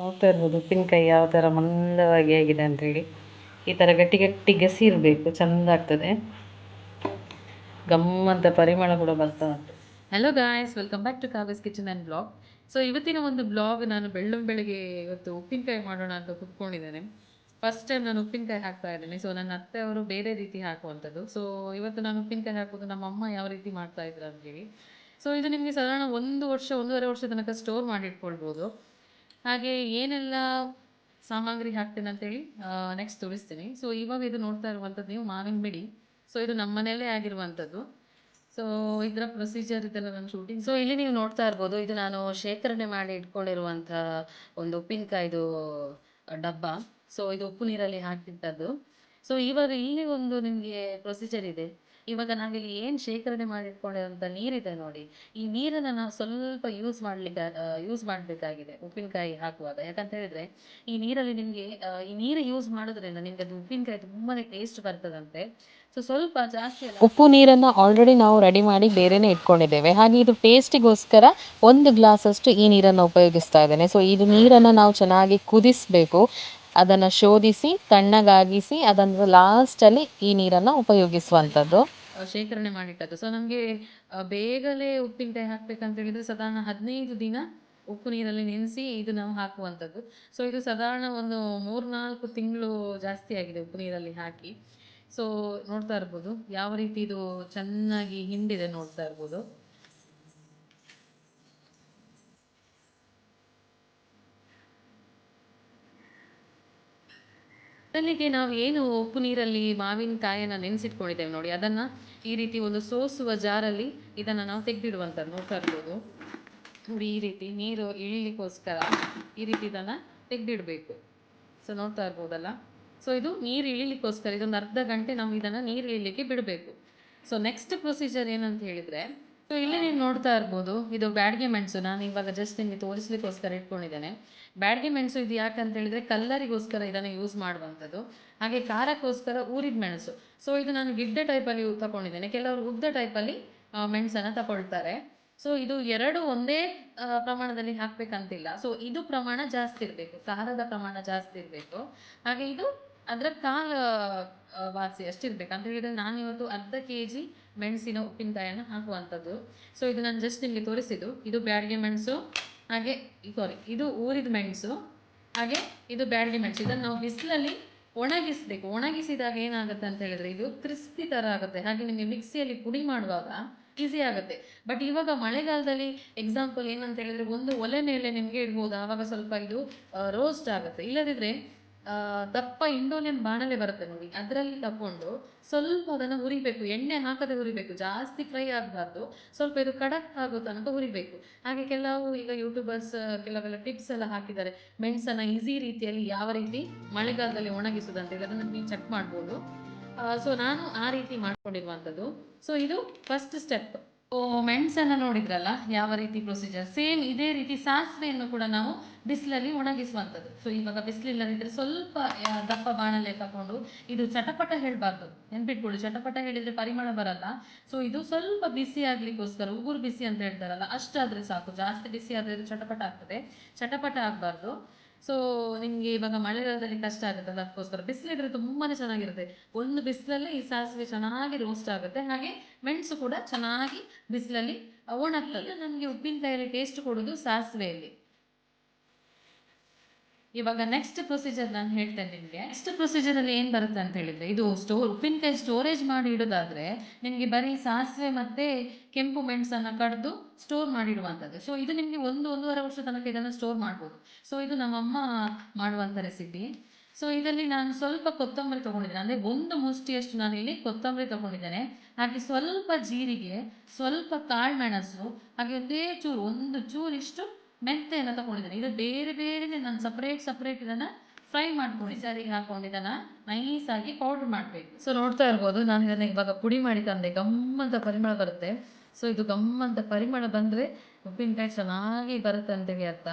ನೋಡ್ತಾ ಇರ್ಬೋದು, ಉಪ್ಪಿನಕಾಯಿ ಯಾವ ಥರ ಮಂದವಾಗಿ ಆಗಿದೆ ಅಂತೇಳಿ. ಈ ಥರ ಗಟ್ಟಿ ಗಟ್ಟಿ ಗಸಿ ಇರಬೇಕು, ಚೆಂದ ಆಗ್ತದೆ. ಗಮ್ಮಂತ ಪರಿಮಳ ಕೂಡ ಬರ್ತಾ ಉಂಟು. Hello guys welcome back to Kaves kitchen and blog so ಇವತ್ತಿನ ಒಂದು ಬ್ಲಾಗ್ ನಾನು ಬೆಳ್ಳಂ ಬೆಳಗ್ಗೆ ಇವತ್ತು ಉಪ್ಪಿನಕಾಯಿ ಮಾಡೋಣ ಅಂತ ಕುತ್ಕೊಂಡಿದ್ದೇನೆ. ಫಸ್ಟ್ ಟೈಮ್ ನಾನು ಉಪ್ಪಿನಕಾಯಿ ಹಾಕ್ತಾ ಇದ್ದೇನೆ. ಸೊ ನನ್ನ ಅತ್ತೆ ಅವರು ಬೇರೆ ರೀತಿ ಹಾಕುವಂಥದ್ದು. ಸೊ ಇವತ್ತು ನಾನು ಉಪ್ಪಿನಕಾಯಿ ಹಾಕೋದು ನಮ್ಮ ಅಮ್ಮ ಯಾವ ರೀತಿ ಮಾಡ್ತಾ ಇದ್ರು ಅಂತೇಳಿ. ಸೊ ಇದು ನಿಮಗೆ ಸಾಧಾರಣ ಒಂದು ವರ್ಷ, ಒಂದೂವರೆ ವರ್ಷ ತನಕ ಸ್ಟೋರ್ ಮಾಡಿ ಇಟ್ಕೊಳ್ಬೋದು ಹಾಗೆ ಏನೆಲ್ಲ ಸಾಮಗ್ರಿ ಹಾಕ್ತೇನೆ ಅಂತೇಳಿ ನೆಕ್ಸ್ಟ್ ತೋರಿಸ್ತೀನಿ. ಸೊ ಇವಾಗ ಇದು ನೋಡ್ತಾ ಇರುವಂಥದ್ದು ನೀವು ಮಾವಿನ ಬಿಡಿ. ಸೊ ಇದು ನಮ್ಮ ಮನೆಯಲ್ಲೇ ಆಗಿರುವಂಥದ್ದು. ಸೊ ಇದರ ಪ್ರೊಸೀಜರ್ ಇದೆಲ್ಲ ನಾನು ಶೂಟಿಂಗ್ ಸೊ ಇಲ್ಲಿ ನೀವು ನೋಡ್ತಾ ಇರ್ಬೋದು, ಇದು ನಾನು ಶೇಖರಣೆ ಮಾಡಿ ಇಟ್ಕೊಂಡಿರುವಂಥ ಒಂದು ಉಪ್ಪಿನಕಾಯಿದು ಡಬ್ಬ. ಸೊ ಇದು ಉಪ್ಪು ನೀರಲ್ಲಿ ಹಾಕಿಟ್ಟದ್ದು. ಸೊ ಇವಾಗ ಇಲ್ಲಿ ಒಂದು ನಿಮಗೆ ಪ್ರೊಸೀಜರ್ ಇದೆ. ಇವಾಗ ನಾವಿಲ್ಲಿ ಏನು ಶೇಖರಣೆ ಮಾಡಿ ಇಟ್ಕೊಂಡಿರುವಂಥ ನೀರಿದೆ ನೋಡಿ. ಈ ನೀರನ್ನು ನಾವು ಸ್ವಲ್ಪ ಯೂಸ್ ಮಾಡಲಿಕ್ಕೆ ಯೂಸ್ ಮಾಡಬೇಕಾಗಿದೆ ಉಪ್ಪಿನಕಾಯಿ ಹಾಕುವಾಗ. ಯಾಕಂತ ಹೇಳಿದ್ರೆ ಈ ನೀರಲ್ಲಿ ನಿಮಗೆ ಈ ನೀರು ಯೂಸ್ ಮಾಡೋದ್ರಿಂದ ನಿಮಗೆ ಅದು ಉಪ್ಪಿನಕಾಯಿ ತುಂಬಾ ಟೇಸ್ಟ್ ಬರ್ತದಂತೆ. ಸೊ ಸ್ವಲ್ಪ ಜಾಸ್ತಿ ಉಪ್ಪು ನೀರನ್ನು ಆಲ್ರೆಡಿ ನಾವು ರೆಡಿ ಮಾಡಿ ಬೇರೆನೇ ಇಟ್ಕೊಂಡಿದ್ದೇವೆ. ಹಾಗೆ ಇದು ಟೇಸ್ಟಿಗೋಸ್ಕರ ಒಂದು ಗ್ಲಾಸಷ್ಟು ಈ ನೀರನ್ನು ಉಪಯೋಗಿಸ್ತಾ ಇದ್ದೇನೆ. ಸೊ ಇದು ನೀರನ್ನು ನಾವು ಚೆನ್ನಾಗಿ ಕುದಿಸಬೇಕು. ಅದನ್ನು ಶೋಧಿಸಿ, ತಣ್ಣಗಾಗಿಸಿ, ಅದನ್ನು ಲಾಸ್ಟಲ್ಲಿ ಈ ನೀರನ್ನು ಉಪಯೋಗಿಸುವಂಥದ್ದು. ಶೇಖರಣೆ ಮಾಡಿಟ್ಟದ್ದು. ಸೊ ನಮಗೆ ಬೇಗನೆ ಉಪ್ಪಿನಕಾಯಿ ಹಾಕ್ಬೇಕಂತ ಹೇಳಿದ್ರೆ ಸಾಧಾರಣ ಹದಿನೈದು ದಿನ ಉಪ್ಪು ನೀರಲ್ಲಿ ನೆನೆಸಿ ಇದು ನಾವು ಹಾಕುವಂಥದ್ದು. ಸೊ ಇದು ಸಾಧಾರಣ ಒಂದು ಮೂರ್ನಾಲ್ಕು ತಿಂಗಳು ಜಾಸ್ತಿ ಆಗಿದೆ ಉಪ್ಪು ನೀರಲ್ಲಿ ಹಾಕಿ. ಸೊ ನೋಡ್ತಾ ಇರ್ಬೋದು. ಯಾವ ರೀತಿ ಇದು ಚೆನ್ನಾಗಿ ಹಿಂಡಿದೆ ನೋಡ್ತಾ ಇರ್ಬೋದು. ಮೊದಲಿಗೆ ನಾವು ಏನು ಉಪ್ಪು ನೀರಲ್ಲಿ ಮಾವಿನಕಾಯನ್ನು ನೆನೆಸಿಟ್ಕೊಂಡಿದ್ದೇವೆ ನೋಡಿ, ಅದನ್ನು ಈ ರೀತಿ ಒಂದು ಸೋಸುವ ಜಾರಲ್ಲಿ ಇದನ್ನು ನಾವು ತೆಗೆದಿಡುವಂಥದ್ದು ನೋಡ್ತಾ ಇರ್ಬೋದು ನೋಡಿ, ಈ ರೀತಿ ನೀರು ಇಳಿಲಿಕ್ಕೋಸ್ಕರ ಈ ರೀತಿ ಇದನ್ನು ತೆಗೆದಿಡಬೇಕು. ಸೊ ನೋಡ್ತಾ ಇರ್ಬೋದಲ್ಲ ಸೊ ಇದು ನೀರು ಇಳಿಲಿಕ್ಕೋಸ್ಕರ ಇದೊಂದು ಅರ್ಧ ಗಂಟೆ ನಾವು ಇದನ್ನು ನೀರು ಇಳಿಲಿಕ್ಕೆ ಬಿಡಬೇಕು. ಸೊ ನೆಕ್ಸ್ಟ್ ಪ್ರೊಸೀಜರ್ ಏನಂತ ಹೇಳಿದರೆ ಸೊ ಇಲ್ಲಿ ನೀವು ನೋಡ್ತಾ ಇರ್ಬೋದು, ಇದು ಬ್ಯಾಡ್ಗೆ ಮೆಣಸು ನಾನು ಇವಾಗ ಜಸ್ಟ್ ನಿಮಗೆ ತೋರಿಸ್ಲಿಕ್ಕೋಸ್ಕರ ಇಟ್ಕೊಂಡಿದ್ದೇನೆ. ಬ್ಯಾಡ್ಗೆ ಮೆಣಸು ಇದು ಯಾಕಂತ ಹೇಳಿದ್ರೆ ಕಲ್ಲರಿಗೋಸ್ಕರ ಇದನ್ನು ಯೂಸ್ ಮಾಡುವಂಥದ್ದು. ಹಾಗೆ ಖಾರಕ್ಕೋಸ್ಕರ ಊರಿದ ಮೆಣಸು. ಸೊ ಇದು ನಾನು ಗಿಡ್ಡ ಟೈಪಲ್ಲಿ ತಗೊಂಡಿದ್ದೇನೆ ಕೆಲವರು ಉದ್ದ ಟೈಪಲ್ಲಿ ಮೆಣಸನ್ನು ತಗೊಳ್ತಾರೆ. ಸೊ ಇದು ಎರಡು ಒಂದೇ ಪ್ರಮಾಣದಲ್ಲಿ ಹಾಕ್ಬೇಕಂತಿಲ್ಲ. ಸೊ ಇದು ಪ್ರಮಾಣ ಜಾಸ್ತಿ ಇರಬೇಕು. ಖಾರದ ಪ್ರಮಾಣ ಜಾಸ್ತಿ ಇರಬೇಕು. ಹಾಗೆ ಇದು ಅದರ ಕಾಲು ವಾಸಿ ಅಷ್ಟಿರ್ಬೇಕು ಅಂತ ಹೇಳಿದ್ರೆ ನಾನು ಇವತ್ತು ಅರ್ಧ ಕೆ ಜಿ ಮೆಣಸಿನ ಉಪ್ಪಿನಕಾಯನ್ನು ಹಾಕುವಂಥದ್ದು. ಸೊ ಇದು ನಾನು ಜಸ್ಟ್ ನಿಮಗೆ ತೋರಿಸಿದ್ದು. ಇದು ಬ್ಯಾಡಗೆ ಮೆಣಸು ಹಾಗೆ ಸಾರಿ ಇದು ಊರಿದ ಮೆಣಸು ಹಾಗೆ ಇದು ಬ್ಯಾಡಗೆ ಮೆಣಸು. ಇದನ್ನು ನಾವು ಬಿಸಿಲಲ್ಲಿ ಒಣಗಿಸಬೇಕು. ಒಣಗಿಸಿದಾಗ ಏನಾಗುತ್ತೆ ಅಂತ ಹೇಳಿದ್ರೆ ಇದು ಕ್ರಿಸ್ಪಿ ಥರ ಆಗುತ್ತೆ. ಹಾಗೆ ನಿಮಗೆ ಮಿಕ್ಸಿಯಲ್ಲಿ ಪುಡಿ ಮಾಡುವಾಗ ಈಸಿ ಆಗುತ್ತೆ. ಬಟ್ ಇವಾಗ ಮಳೆಗಾಲದಲ್ಲಿ ಎಕ್ಸಾಂಪಲ್ ಏನಂತ ಹೇಳಿದ್ರೆ ಒಂದು ಒಲೆ ಮೇಲೆ ನಿಮಗೆ ಇಡ್ಬೋದು. ಆವಾಗ ಸ್ವಲ್ಪ ಇದು ರೋಸ್ಟ್ ಆಗುತ್ತೆ. ಇಲ್ಲದಿದ್ರೆ ಆ, ದಪ್ಪ ಇಂಡೋಲಿಯನ್ ಬಾಣಲೆ ಬರುತ್ತೆ ನೋಡಿ. ಅದರಲ್ಲಿ ತಗೊಂಡು ಸ್ವಲ್ಪ ಅದನ್ನು ಹುರಿಬೇಕು, ಎಣ್ಣೆ ಹಾಕದೆ ಹುರಿಬೇಕು, ಜಾಸ್ತಿ ಫ್ರೈ ಆಗಬಾರ್ದು. ಸ್ವಲ್ಪ ಇದು ಕಡಕ್ ಆಗೋ ತನಕ ಹುರಿಬೇಕು. ಹಾಗೆ ಕೆಲವು ಈಗ ಯೂಟ್ಯೂಬರ್ಸ್ ಕೆಲವೆಲ್ಲ ಟಿಪ್ಸ್ ಎಲ್ಲ ಹಾಕಿದ್ದಾರೆ. ಮೆಣಸನ್ನು ಈಸಿ ರೀತಿಯಲ್ಲಿ ಯಾವ ರೀತಿ ಮಳೆಗಾಲದಲ್ಲಿ ಒಣಗಿಸೋದಂತೇಳಿ ಅದನ್ನು ನೀವು ಚೆಕ್ ಮಾಡ್ಬೋದು. ಸೊ ನಾನು ಆ ರೀತಿ ಮಾಡ್ಕೊಂಡಿರುವಂಥದ್ದು ಸೊ ಇದು ಫಸ್ಟ್ ಸ್ಟೆಪ್ ಓ, ಮೆಣಸನ್ನು ನೋಡಿದ್ರಲ್ಲ? ಯಾವ ರೀತಿ ಪ್ರೊಸೀಜರ್ ಸೇಮ್ ಇದೇ ರೀತಿ ಸಾಸಿವೆಯನ್ನು ಕೂಡ ನಾವು ಬಿಸಿಲಲ್ಲಿ ಒಣಗಿಸುವಂಥದ್ದು. ಸೊ ಇವಾಗ ಬಿಸಿಲಿಲ್ಲದಿದ್ದರೆ ಸ್ವಲ್ಪ ದಪ್ಪ ಬಾಣಲೆ ತಗೊಂಡು ಇದು ಚಟಪಟ ಹೇಳಬಾರ್ದು. ನೆನ್ಪಿಟ್ಕೊಳ್ಳಿ ಚಟಪಟ ಹೇಳಿದ್ರೆ ಪರಿಮಳ ಬರಲ್ಲ. ಸೊ ಇದು ಸ್ವಲ್ಪ ಬಿಸಿ ಆಗ್ಲಿಕ್ಕೋಸ್ಕರ, ಉಗುರು ಬಿಸಿ ಅಂತ ಹೇಳ್ತಾರಲ್ಲ, ಅಷ್ಟಾದ್ರೆ ಸಾಕು. ಜಾಸ್ತಿ ಬಿಸಿ ಆದ್ರೆ ಚಟಪಟ ಆಗ್ತದೆ. ಚಟಪಟ ಆಗಬಾರ್ದು. ಸೊ ನಿಮಗೆ ಇವಾಗ ಮಳೆಗಾಲದಲ್ಲಿ ಕಷ್ಟ ಆಗುತ್ತೆ ಅದಕ್ಕೋಸ್ಕರ ಬಿಸಿಲಿದ್ರೆ ತುಂಬಾನೇ ಚೆನ್ನಾಗಿರುತ್ತೆ. ಒಂದು ಬಿಸಿಲಲ್ಲೇ ಈ ಸಾಸಿವೆ ಚೆನ್ನಾಗಿ ರೋಸ್ಟ್ ಆಗುತ್ತೆ. ಹಾಗೆ ಮೆಣಸು ಕೂಡ ಚೆನ್ನಾಗಿ ಬಿಸಿಲಲ್ಲಿ ಒಣಗ್ತದೆ. ನಮಗೆ ಉಪ್ಪಿನಕಾಯಲ್ಲಿ ಟೇಸ್ಟ್ ಕೊಡೋದು ಸಾಸಿವೆಯಲ್ಲಿ. ಇವಾಗ ನೆಕ್ಸ್ಟ್ ಪ್ರೊಸೀಜರ್ ನಾನು ಹೇಳ್ತೇನೆ ನಿಮಗೆ. ನೆಕ್ಸ್ಟ್ ಪ್ರೊಸೀಜರಲ್ಲಿ ಏನು ಬರುತ್ತೆ ಅಂತ ಹೇಳಿದ್ರೆ, ಇದು ಸ್ಟೋರ್ ಉಪ್ಪಿನಕಾಯಿ ಸ್ಟೋರೇಜ್ ಮಾಡಿ ಇಡೋದಾದ್ರೆ, ನಿಮಗೆ ಬರೀ ಸಾಸಿವೆ ಮತ್ತೆ ಕೆಂಪು ಮೆಣಸನ್ನು ಕಡ್ದು ಸ್ಟೋರ್ ಮಾಡಿಡುವಂಥದ್ದು ಸೊ ಇದು ನಿಮಗೆ ಒಂದು, ಒಂದೂವರೆ ವರ್ಷ ತನಕ ಇದನ್ನು ಸ್ಟೋರ್ ಮಾಡ್ಬೋದು. ಸೊ ಇದು ನಮ್ಮಮ್ಮ ಮಾಡುವಂಥ ರೆಸಿಪಿ ಸೊ ಇದರಲ್ಲಿ ನಾನು ಸ್ವಲ್ಪ ಕೊತ್ತಂಬರಿ ತೊಗೊಂಡಿದ್ದೇನೆ. ಅಂದರೆ ಒಂದು ಮುಷ್ಟಿಯಷ್ಟು ನಾನು ಇಲ್ಲಿ ಕೊತ್ತಂಬರಿ ತೊಗೊಂಡಿದ್ದೇನೆ. ಹಾಗೆ ಸ್ವಲ್ಪ ಜೀರಿಗೆ, ಸ್ವಲ್ಪ ಕಾಳುಮೆಣಸು ಹಾಗೆ ಒಂದೇ ಚೂರು, ಒಂದು ಚೂರಿಷ್ಟು ಮೆಂತೆಯನ್ನು ತಗೊಂಡಿದ್ದೇನೆ. ಇದು ಬೇರೆ ಬೇರೆ ನಾನು ಸಪ್ರೇಟ್ ಸಪ್ರೇಟ್ ಇದನ್ನು ಫ್ರೈ ಮಾಡ್ಕೊಂಡು ಸರಿ ಹಾಕೊಂಡು ಇದನ್ನು ನೈಸಾಗಿ ಪೌಡ್ರ್ ಮಾಡಬೇಕು. ಸೊ ನೋಡ್ತಾ ಇರ್ಬೋದು, ನಾನು ಇದನ್ನು ಇವಾಗ ಪುಡಿ ಮಾಡಿ ತಂದೆ. ಗಮ್ಮಂತ ಪರಿಮಳ ಬರುತ್ತೆ. ಸೊ ಇದು ಗಮ್ಮಂತ ಪರಿಮಳ ಬಂದರೆ ಉಪ್ಪಿನಕಾಯಿ ಚೆನ್ನಾಗಿ ಬರುತ್ತೆ ಅಂತೇಳಿ ಅರ್ಥ?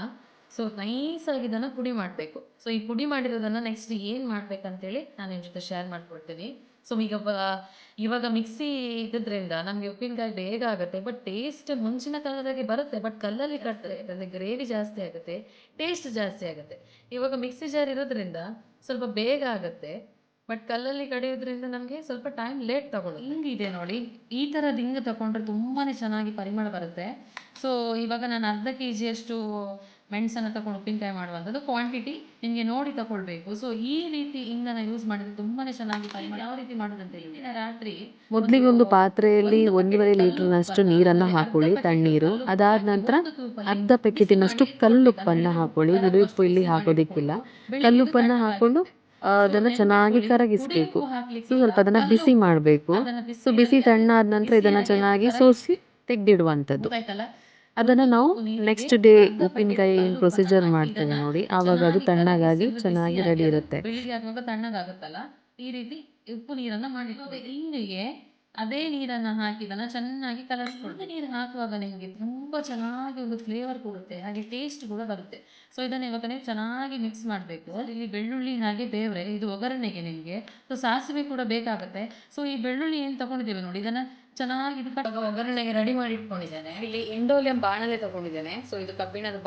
ಸೊ ನೈಸಾಗಿ ಇದನ್ನು ಪುಡಿ ಮಾಡಬೇಕು. ಸೊ ಈ ಪುಡಿ ಮಾಡಿರೋದನ್ನು ನೆಕ್ಸ್ಟ್ ಏನು ಮಾಡ್ಬೇಕಂತೇಳಿ ನಾನು ನಿಮ್ಮ ಜೊತೆ ಶೇರ್ ಮಾಡ್ಕೊಡ್ತೀನಿ. ಸೊ ಈಗ ಇವಾಗ ಮಿಕ್ಸಿ ಇದ್ದಿದ್ರಿಂದ ನಮಗೆ ಉಪ್ಪಿನಕಾಯಿ ಬೇಗ ಆಗುತ್ತೆ ಬಟ್ ಟೇಸ್ಟ್ ಮುಂಚಿನ ಕಾಲದಾಗೆ ಬರುತ್ತೆ ಬಟ್ ಕಲ್ಲಲ್ಲಿ ಕಟ್ಟರೆ ಅದರಲ್ಲಿ ಗ್ರೇವಿ ಜಾಸ್ತಿ ಆಗುತ್ತೆ ಟೇಸ್ಟ್ ಜಾಸ್ತಿ ಆಗುತ್ತೆ. ಇವಾಗ ಮಿಕ್ಸಿ ಜಾರ್ ಇರೋದ್ರಿಂದ ಸ್ವಲ್ಪ ಬೇಗ ಆಗುತ್ತೆ ಬಟ್ ಕಲ್ಲಲ್ಲಿ ಕಡಿಯೋದ್ರಿಂದ ನಮಗೆ ಸ್ವಲ್ಪ ಟೈಮ್ ಲೇಟ್ ತಗೊಳ್ಳೋದು ಹಿಂಗಿದೆ ನೋಡಿ, ಈ ಥರದ್ದು ಹಿಂಗೆ ತಗೊಂಡ್ರೆ ತುಂಬಾ ಚೆನ್ನಾಗಿ ಪರಿಮಳ ಬರುತ್ತೆ. ಸೊ ಇವಾಗ ನಾನು ಅರ್ಧ ಕೆ ಜಿಯಷ್ಟು ಮೆಣಸನ್ನು ತಗೊಂಡು ಉಪ್ಪಿನಕಾಯಿ ಮಾಡುವಂಥದ್ದು ಕ್ವಾಂಟಿಟಿ ನಿಮಗೆ ನೋಡಿ ತಗೊಳ್ಬೇಕು ಸೊ ಈ ರೀತಿ ಇಂಧನ ಯೂಸ್ ಮಾಡಿದ್ರೆ ತುಂಬಾ ಚೆನ್ನಾಗಿ ಯಾವ ರೀತಿ ಮಾಡುದಂತ ಹೇಳಿದ್ರೆ ರಾತ್ರಿ ಮೊದಲಿಗೆ ಒಂದು ಪಾತ್ರೆಯಲ್ಲಿ ಒಂದೂವರೆ ಲೀಟರ್ನಷ್ಟು ನೀರನ್ನು ಹಾಕೊಳ್ಳಿ ತಣ್ಣೀರು. ಅದಾದ ನಂತರ ಅರ್ಧ ಪ್ಯಾಕೆಟಿನಷ್ಟು ಕಲ್ಲುಪ್ಪನ್ನು ಹಾಕೊಳ್ಳಿ. ಉಪ್ಪು ಇಲ್ಲಿ ಹಾಕೋದಿಕ್ಕಿಲ್ಲ. ಕಲ್ಲುಪ್ಪನ್ನು ಹಾಕೊಂಡು ಅದನ್ನ ಚೆನ್ನಾಗಿ ಕರಗಿಸ್ಬೇಕು. ಸೊ ಸ್ವಲ್ಪ ಅದನ್ನ ಬಿಸಿ ಮಾಡಬೇಕು. ಸೊ ಬಿಸಿ ತಣ್ಣಾದ ನಂತರ ಇದನ್ನ ಚೆನ್ನಾಗಿ ಸೋಸಿ ತೆಗೆದಿಡುವಂಥದ್ದು. ಅದನ್ನ ನಾವು ನೆಕ್ಸ್ಟ್ ಡೇ ಉಪ್ಪಿನಕಾಯಿ ಪ್ರೊಸೀಜರ್ ಮಾಡ್ತೇವೆ ನೋಡಿ. ಆವಾಗ ಅದು ತಣ್ಣಗಾಗಿ ಚೆನ್ನಾಗಿ ರೆಡಿ ಇರುತ್ತೆ. ಬೆಳಿಗ್ಗೆ ಆಗುವಾಗ ತಣ್ಣಗಾಗುತ್ತಲ್ಲ? ಈ ರೀತಿ ಉಪ್ಪು ನೀರನ್ನು ಮಾಡಿಟ್ಕೊಬೇಕು ಹಿಂಗೆ ಅದೇ ನೀರನ್ನ ಹಾಕಿ ಇದನ್ನ ಚೆನ್ನಾಗಿ ಕಲಸ್ಕೊಳ್ಬೇಕು ನೀರು ಹಾಕುವಾಗ ನಿಮಗೆ ತುಂಬ ಚೆನ್ನಾಗಿ ಒಂದು ಫ್ಲೇವರ್ ಕೊಡುತ್ತೆ. ಹಾಗೆ ಟೇಸ್ಟ್ ಕೂಡ ಬರುತ್ತೆ. ಸೊ ಇದನ್ನು ಇವಾಗ ನೀವು ಚೆನ್ನಾಗಿ ಮಿಕ್ಸ್ ಮಾಡಬೇಕು. ಇಲ್ಲಿ ಬೆಳ್ಳುಳ್ಳಿ ಹಾಗೆ ಬೇವ್ರೆ ಇದು ಒಗ್ಗರಣೆಗೆ ನಿಮಗೆ. ಸೊ ಸಾಸಿವೆ ಕೂಡ ಬೇಕಾಗುತ್ತೆ. ಸೊ ಈ ಬೆಳ್ಳುಳ್ಳಿ ಏನು ತಗೊಂಡಿದ್ದೇವೆ ನೋಡಿ ಇದನ್ನ ಚೆನ್ನಾಗಿ ಇದಕ್ಕೆ ಒಗ್ಗರಣೆಗೆ ರೆಡಿ ಮಾಡಿ ಇಟ್ಕೊಂಡಿದ್ದೇನೆ. ಇಲ್ಲಿ ಇಂಡೋಲಿಯಂ ಬಾಣಲೆ ತಗೊಂಡಿದ್ದೇನೆ. ಸೊ ಇದು ಕಬ್ಬಿಣದ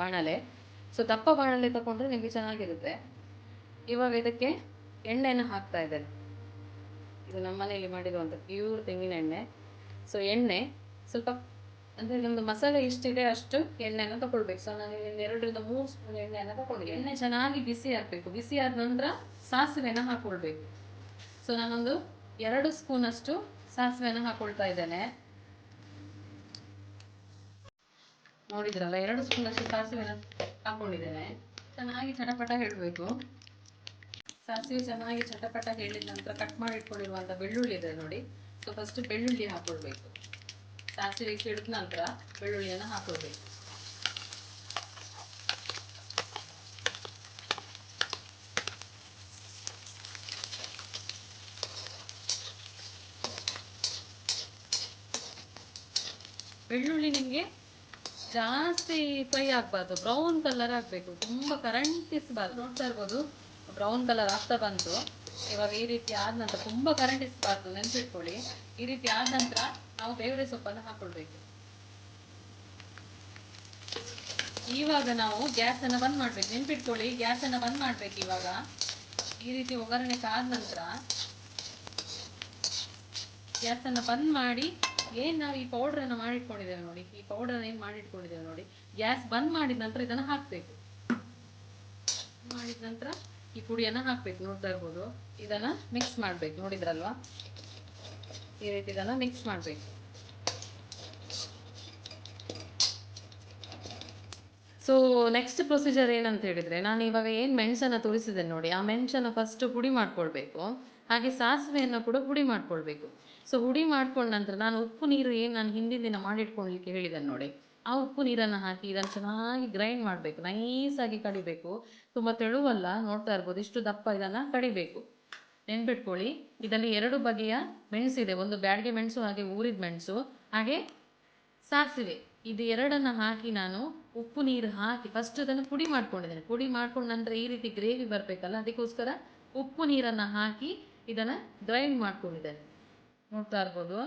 ಬಾಣಲೆ. ಸೊ ದಪ್ಪ ಬಾಣಲೆ ತಗೊಂಡ್ರೆ ನಿಮಗೆ ಚೆನ್ನಾಗಿರುತ್ತೆ. ಇವಾಗ ಇದಕ್ಕೆ ಎಣ್ಣೆನ ಹಾಕ್ತಾ ಇದ್ದೇನೆ. ಇದು ನಮ್ಮನೆಯಲ್ಲಿ ಮಾಡಿರುವಂಥ ಪ್ಯೂರ್ ತೆಂಗಿನ ಎಣ್ಣೆ. ಸೊ ಎಣ್ಣೆ ಸ್ವಲ್ಪ ಅಂದರೆ ನಮ್ಮದು ಮಸಾಲೆ ಎಷ್ಟಿದೆ ಅಷ್ಟು ಎಣ್ಣೆನ ತಗೊಳ್ಬೇಕು ಸೊ ನಾನು ಇಲ್ಲಿ ಎರಡರಿಂದ ಮೂರು ಸ್ಪೂನ್ ಎಣ್ಣೆನ ತಗೊಂಡಿದ್ದೆ ಎಣ್ಣೆ ಚೆನ್ನಾಗಿ ಬಿಸಿ ಹಾಕಬೇಕು ಬಿಸಿ ಆದ ನಂತರ ಸಾಸಿವೆನ ಹಾಕ್ಕೊಳ್ಬೇಕು ಸೊ ನಾನೊಂದು ಎರಡು ಸ್ಪೂನಷ್ಟು ಸಾಸಿವೆನ ಹಾಕೊಳ್ತಾ ಇದ್ದೇನೆ. ನೋಡಿದ್ರಲ್ಲ, ಎರಡು ಸ್ಪೂನಷ್ಟು ಸಾಸಿವೆನ ಹಾಕೊಂಡಿದ್ದೇನೆ. ಚೆನ್ನಾಗಿ ಚಟಪಟ ಹೇಳಬೇಕು. ಸಾಸಿವೆ ಚೆನ್ನಾಗಿ ಚಟಪಟ ಹೇಳಿದ ನಂತರ ಕಟ್ ಮಾಡಿ ಇಟ್ಕೊಂಡಿರುವಂಥ ಬೆಳ್ಳುಳ್ಳಿ ಇದೆ ನೋಡಿ. ಸೊ ಫಸ್ಟ್ ಬೆಳ್ಳುಳ್ಳಿ ಹಾಕೊಳ್ಬೇಕು. ಸಾಸಿವೆ ಸಿಡಿದ ನಂತರ ಬೆಳ್ಳುಳ್ಳಿಯನ್ನು ಹಾಕೊಳ್ಬೇಕು. ಬೆಳ್ಳುಳ್ಳಿ ನಿಮಗೆ ಜಾಸ್ತಿ ಫ್ರೈ ಆಗಬಾರ್ದು ಬ್ರೌನ್ ಕಲರ್ ಆಗಬೇಕು. ತುಂಬ ಕರಂಟಿಸಬಾರ್ದು ನೋಡ್ತಾ ಇರ್ಬೋದು ಬ್ರೌನ್ ಕಲರ್ ಆಗ್ತಾ ಬಂತು. ಇವಾಗ ಈ ರೀತಿ ಆದ ನಂತರ ತುಂಬ ಕರಂಟಿಸಬಾರ್ದು ನೆನ್ಪಿಟ್ಕೊಳ್ಳಿ. ಈ ರೀತಿ ಆದ ನಂತರ ನಾವು ಬೇವರೆ ಸೊಪ್ಪನ್ನು ಹಾಕೊಳ್ಬೇಕು. ಇವಾಗ ನಾವು ಗ್ಯಾಸನ್ನು ಬಂದ್ ಮಾಡ್ಬೇಕು. ನೆನ್ಪಿಟ್ಕೊಳ್ಳಿ, ಗ್ಯಾಸನ್ನು ಬಂದ್ ಮಾಡ್ಬೇಕು ಇವಾಗ. ಈ ರೀತಿ ಒಗ್ಗರಣೆ ಆದ ನಂತರ ಗ್ಯಾಸನ್ನು ಬಂದ್ ಮಾಡಿ ಏನ್ ನಾವು ಈ ಪೌಡ್ರನ್ನು ಮಾಡಿಟ್ಕೊಂಡಿದ್ದೇವೆ ನೋಡಿ, ಈ ಪೌಡರ್ ಏನ್ ಮಾಡಿಟ್ಕೊಂಡಿದ್ದೇವೆ ನೋಡಿ ಗ್ಯಾಸ್ ಬಂದ್ ಮಾಡಿದ ನಂತರ ಇದನ್ನ ಹಾಕ್ಬೇಕು. ಮಾಡಿದ ನಂತರ ಈ ಪುಡಿಯನ್ನ ಹಾಕ್ಬೇಕು, ನೋಡ್ತಾ ಇರ್ಬೋದು. ಇದನ್ನ ಮಿಕ್ಸ್ ಮಾಡ್ಬೇಕು, ನೋಡಿದ್ರಲ್ವಾ? ಈ ರೀತಿ ಇದನ್ನ ಮಿಕ್ಸ್ ಮಾಡ್ಬೇಕು. ಸೊ ನೆಕ್ಸ್ಟ್ ಪ್ರೊಸೀಜರ್ ಏನಂತ ಹೇಳಿದ್ರೆ, ನಾನು ಇವಾಗ ಏನು ಮೆಣಸನ್ನು ತೋರಿಸಿದ್ದೇನೆ ನೋಡಿ, ಆ ಮೆಣಸನ್ನು ಫಸ್ಟ್ ಪುಡಿ ಮಾಡ್ಕೊಳ್ಬೇಕು. ಹಾಗೆ ಸಾಸಿವೆಯನ್ನು ಕೂಡ ಪುಡಿ ಮಾಡ್ಕೊಳ್ಬೇಕು. ಸೊ ಹುಡಿ ಮಾಡ್ಕೊಂಡ ನಂತರ ನಾನು ಉಪ್ಪು ನೀರು ಏನು ನಾನು ಹಿಂದಿನ ದಿನ ಮಾಡಿಟ್ಕೊಳ್ಲಿಕ್ಕೆ ಹೇಳಿದ್ದೇನೆ ನೋಡಿ. ಆ ಉಪ್ಪು ನೀರನ್ನು ಹಾಕಿ ಇದನ್ನು ಚೆನ್ನಾಗಿ ಗ್ರೈಂಡ್ ಮಾಡಬೇಕು. ನೈಸಾಗಿ ಕಡಿಬೇಕು. ತುಂಬ ತೆಳುವಲ್ಲ, ನೋಡ್ತಾ ಇರ್ಬೋದು. ಇಷ್ಟು ದಪ್ಪ ಇದನ್ನು ಕಡಿಬೇಕು. ನೆನ್ಬಿಟ್ಕೊಳ್ಳಿ ಇದರಲ್ಲಿ ಎರಡು ಬಗೆಯ ಮೆಣಸಿದೆ ಒಂದು ಬ್ಯಾಡಿಗೆ ಮೆಣಸು, ಹಾಗೆ ಊರಿದ ಮೆಣಸು. ಹಾಗೆ ಸಾಸಿವೆ. ಇದು ಎರಡನ್ನ ಹಾಕಿ ನಾನು ಉಪ್ಪು ನೀರು ಹಾಕಿ ಫಸ್ಟ್ ಅದನ್ನು ಪುಡಿ ಮಾಡ್ಕೊಂಡಿದ್ದೇನೆ. ಪುಡಿ ಮಾಡ್ಕೊಂಡ ನಂತರ ಈ ರೀತಿ ಗ್ರೇವಿ ಬರಬೇಕಲ್ಲ, ಅದಕ್ಕೋಸ್ಕರ ಉಪ್ಪು ನೀರನ್ನು ಹಾಕಿ ಇದನ್ನು ಗ್ರೈಂಡ್ ಮಾಡ್ಕೊಂಡಿದ್ದೇನೆ. ನೋಡ್ತಾ ಇರ್ಬೋದು.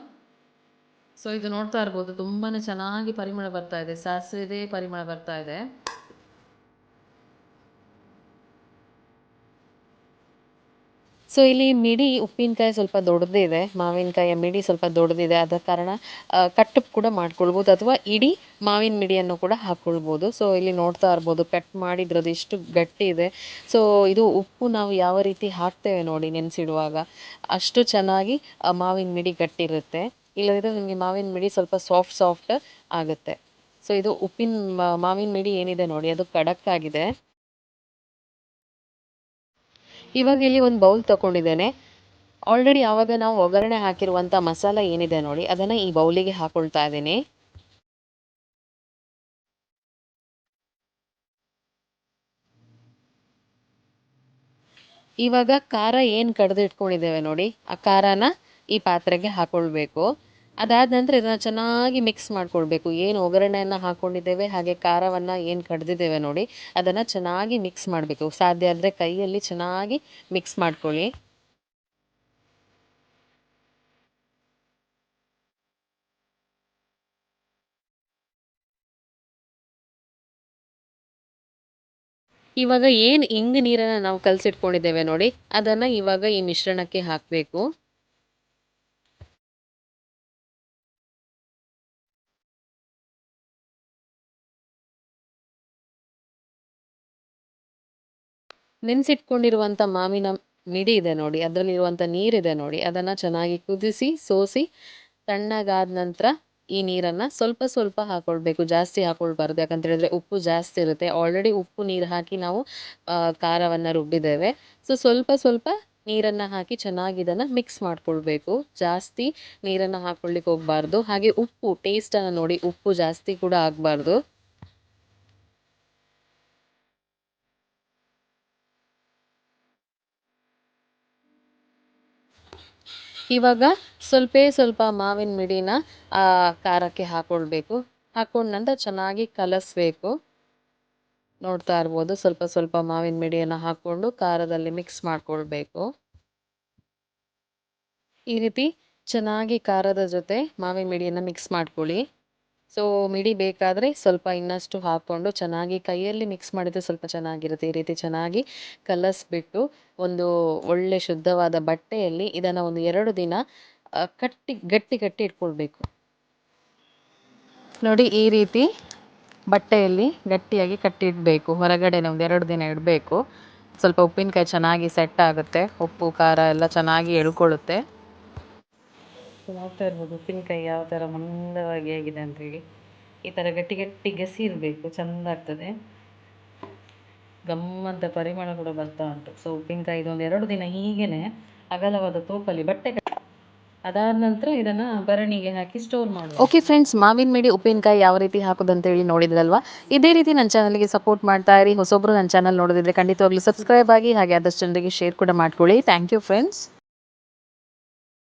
ಸೊ ಇದು ನೋಡ್ತಾ ಇರ್ಬೋದು. ತುಂಬಾ ಚೆನ್ನಾಗಿ ಪರಿಮಳ ಬರ್ತಾ ಇದೆ. ಸಾಸಿವೆದೇ ಪರಿಮಳ ಬರ್ತಾ ಇದೆ. ಸೊ ಇಲ್ಲಿ ಮಿಡಿ ಉಪ್ಪಿನಕಾಯಿ ಸ್ವಲ್ಪ ದೊಡ್ಡದಿದೆ ಮಾವಿನಕಾಯಿಯ ಮಿಡಿ ಸ್ವಲ್ಪ ದೊಡ್ಡದಿದೆ, ಆದ ಕಾರಣ ಕಟ್ ಕೂಡ ಮಾಡ್ಕೊಳ್ಬೋದು, ಅಥವಾ ಇಡೀ ಮಾವಿನ ಮಿಡಿಯನ್ನು ಕೂಡ ಹಾಕ್ಕೊಳ್ಬೋದು ಸೊ ಇಲ್ಲಿ ನೋಡ್ತಾ ಇರ್ಬೋದು, ಕಟ್ ಮಾಡಿದ್ರದ್ದು ಎಷ್ಟು ಗಟ್ಟಿ ಇದೆ. ಸೊ ಇದು ಉಪ್ಪು ನಾವು ಯಾವ ರೀತಿ ಹಾಕ್ತೇವೆ ನೋಡಿ ನೆನೆಸಿಡುವಾಗ, ಅಷ್ಟು ಚೆನ್ನಾಗಿ ಮಾವಿನ ಮಿಡಿ ಗಟ್ಟಿರುತ್ತೆ. ಇಲ್ಲದಿದ್ದರೆ ನಿಮಗೆ ಮಾವಿನ ಮಿಡಿ ಸ್ವಲ್ಪ ಸಾಫ್ಟ್ ಸಾಫ್ಟ್ ಆಗುತ್ತೆ. ಸೊ ಇದು ಉಪ್ಪಿನ ಮಾವಿನ ಮಿಡಿ ಏನಿದೆ ನೋಡಿ, ಅದು ಖಡಕ್ ಇವಾಗ ಇಲ್ಲಿ ಒಂದು ಬೌಲ್ ತಗೊಂಡಿದ್ದೇನೆ ಆಲ್ರೆಡಿ ಆವಾಗ ನಾವು ಒಗ್ಗರಣೆ ಹಾಕಿರುವಂಥ ಮಸಾಲ ಏನಿದೆ ನೋಡಿ, ಅದನ್ನು ಈ ಬೌಲಿಗೆ ಹಾಕೊಳ್ತಾ ಇದ್ದೀನಿ. ಇವಾಗ ಖಾರ ಏನು ಕಡ್ದಿಟ್ಕೊಂಡಿದ್ದೇವೆ ನೋಡಿ, ಆ ಖಾರನ ಈ ಪಾತ್ರೆಗೆ ಹಾಕೊಳ್ಬೇಕು. ಅದಾದ ನಂತರ ಇದನ್ನು ಚೆನ್ನಾಗಿ ಮಿಕ್ಸ್ ಮಾಡ್ಕೊಳ್ಬೇಕು. ಏನು ಒಗ್ಗರಣೆಯನ್ನು ಹಾಕ್ಕೊಂಡಿದ್ದೇವೆ ಹಾಗೆ ಖಾರವನ್ನು ಏನು ಕಡ್ದಿದ್ದೇವೆ ನೋಡಿ, ಅದನ್ನು ಚೆನ್ನಾಗಿ ಮಿಕ್ಸ್ ಮಾಡಬೇಕು. ಸಾಧ್ಯ ಅಂದರೆ ಕೈಯಲ್ಲಿ ಚೆನ್ನಾಗಿ ಮಿಕ್ಸ್ ಮಾಡ್ಕೊಳ್ಳಿ. ಇವಾಗ ಏನು ಇಂಗು ನೀರನ್ನು ನಾವು ಕಲಸಿಟ್ಕೊಂಡಿದ್ದೇವೆ ನೋಡಿ, ಅದನ್ನು ಇವಾಗ ಈ ಮಿಶ್ರಣಕ್ಕೆ ಹಾಕಬೇಕು. ನೆನೆಸಿಟ್ಕೊಂಡಿರುವಂಥ ಮಾವಿನ ಮಿಡಿ ಇದೆ ನೋಡಿ ಅದರಲ್ಲಿರುವಂಥ ನೀರಿದೆ ನೋಡಿ, ಅದನ್ನು ಚೆನ್ನಾಗಿ ಕುದಿಸಿ, ಸೋಸಿ, ತಣ್ಣಗಾದ ನಂತರ ಈ ನೀರನ್ನು ಸ್ವಲ್ಪ ಸ್ವಲ್ಪ ಹಾಕ್ಕೊಳ್ಬೇಕು ಜಾಸ್ತಿ ಹಾಕ್ಕೊಳ್ಬಾರ್ದು ಯಾಕಂತ ಹೇಳಿದ್ರೆ ಉಪ್ಪು ಜಾಸ್ತಿ ಇರುತ್ತೆ. ಆಲ್ರೆಡಿ ಉಪ್ಪು ನೀರು ಹಾಕಿ ನಾವು ಖಾರವನ್ನು ರುಬ್ಬಿದ್ದೇವೆ. ಸೊ ಸ್ವಲ್ಪ ಸ್ವಲ್ಪ ನೀರನ್ನು ಹಾಕಿ ಚೆನ್ನಾಗಿ ಇದನ್ನು ಮಿಕ್ಸ್ ಮಾಡ್ಕೊಳ್ಬೇಕು. ಜಾಸ್ತಿ ನೀರನ್ನು ಹಾಕ್ಕೊಳ್ಳಿಕ್ಕೆ ಹೋಗ್ಬಾರ್ದು. ಹಾಗೆ ಉಪ್ಪು ಟೇಸ್ಟನ್ನು ನೋಡಿ, ಉಪ್ಪು ಜಾಸ್ತಿ ಕೂಡ ಆಗಬಾರ್ದು. ಇವಾಗ ಸ್ವಲ್ಪ ಸ್ವಲ್ಪ ಮಾವಿನ ಮಿಡಿನ, ಆ, ಖಾರಕ್ಕೆ ಹಾಕ್ಕೊಳ್ಬೇಕು ಹಾಕ್ಕೊಂಡ ನಂತರ ಚೆನ್ನಾಗಿ ಕಲಸಬೇಕು. ನೋಡ್ತಾ ಇರ್ಬೋದು, ಸ್ವಲ್ಪ ಸ್ವಲ್ಪ ಮಾವಿನ ಮಿಡಿಯನ್ನು ಹಾಕ್ಕೊಂಡು ಖಾರದಲ್ಲಿ ಮಿಕ್ಸ್ ಮಾಡ್ಕೊಳ್ಬೇಕು. ಈ ರೀತಿ ಚೆನ್ನಾಗಿ ಖಾರದ ಜೊತೆ ಮಾವಿನ ಮಿಡಿಯನ್ನು ಮಿಕ್ಸ್ ಮಾಡ್ಕೊಳ್ಳಿ. ಸೊ ಮಿಡಿ ಬೇಕಾದರೆ ಸ್ವಲ್ಪ ಇನ್ನಷ್ಟು ಹಾಕ್ಕೊಂಡು ಚೆನ್ನಾಗಿ ಕೈಯಲ್ಲಿ ಮಿಕ್ಸ್ ಮಾಡಿದರೆ ಸ್ವಲ್ಪ ಚೆನ್ನಾಗಿರುತ್ತೆ. ಈ ರೀತಿ ಚೆನ್ನಾಗಿ ಕಲಸಿಬಿಟ್ಟು ಒಂದು ಒಳ್ಳೆ ಶುದ್ಧವಾದ ಬಟ್ಟೆಯಲ್ಲಿ ಇದನ್ನು ಒಂದು ಎರಡು ದಿನ ಕಟ್ಟಿ, ಗಟ್ಟಿ ಗಟ್ಟಿ ಇಟ್ಕೊಳ್ಬೇಕು. ನೋಡಿ ಈ ರೀತಿ ಬಟ್ಟೆಯಲ್ಲಿ ಗಟ್ಟಿಯಾಗಿ ಕಟ್ಟಿಡಬೇಕು ಹೊರಗಡೆ ಒಂದು ಎರಡು ದಿನ ಇಡಬೇಕು. ಸ್ವಲ್ಪ ಉಪ್ಪಿನಕಾಯಿ ಚೆನ್ನಾಗಿ ಸೆಟ್ ಆಗುತ್ತೆ. ಉಪ್ಪು, ಖಾರ ಎಲ್ಲ ಚೆನ್ನಾಗಿ ಎಳ್ಕೊಳ್ಳುತ್ತೆ. ನೋಡ್ತಾ ಇರ್ಬೋದು. ಉಪ್ಪಿನಕಾಯಿ ಯಾವ ಥರ ಮಂದವಾಗಿ ಆಗಿದೆ ಅಂತೇಳಿ ಈ ಥರ ಗಟ್ಟಿ ಗಟ್ಟಿ ಗಸಿ ಇರಬೇಕು ಚಂದ ಆಗ್ತದೆ. ಗಮ್ಮಂತ ಪರಿಮಳ ಕೂಡ ಬರ್ತಾ ಉಂಟು. ಸೊ ಉಪ್ಪಿನಕಾಯಿ ಇದೊಂದು ಎರಡು ದಿನ ಹೀಗೇನೆ ಅಗಲವಾದ ತೋಪಲ್ಲಿ ಬಟ್ಟೆ ಅದಾದ ನಂತರ ಇದನ್ನು ಭರಣಿಗೆ ಹಾಕಿ ಸ್ಟೋರ್ ಮಾಡಿ ಓಕೆ ಫ್ರೆಂಡ್ಸ್ ಮಾವಿನ ಮಿಡಿ ಉಪ್ಪಿನಕಾಯಿ ಯಾವ ರೀತಿ ಹಾಕೋದಂತೇಳಿ ನೋಡಿದ್ರಲ್ವಾ? ಇದೇ ರೀತಿ ನನ್ನ ಚಾನಲ್ಗೆ ಸಪೋರ್ಟ್ ಮಾಡ್ತಾ ಇರಿ. ಹೊಸೊಬ್ರು ನನ್ನ ಚಾನಲ್ ನೋಡೋದಿದ್ರೆ ಖಂಡಿತವಾಗ್ಲೂ ಸಬ್ಸ್ಕ್ರೈಬ್ ಆಗಿ ಹಾಗೆ ಆದಷ್ಟು ಜನರಿಗೆ ಶೇರ್ ಕೂಡ ಮಾಡ್ಕೊಳ್ಳಿ. Thank you friends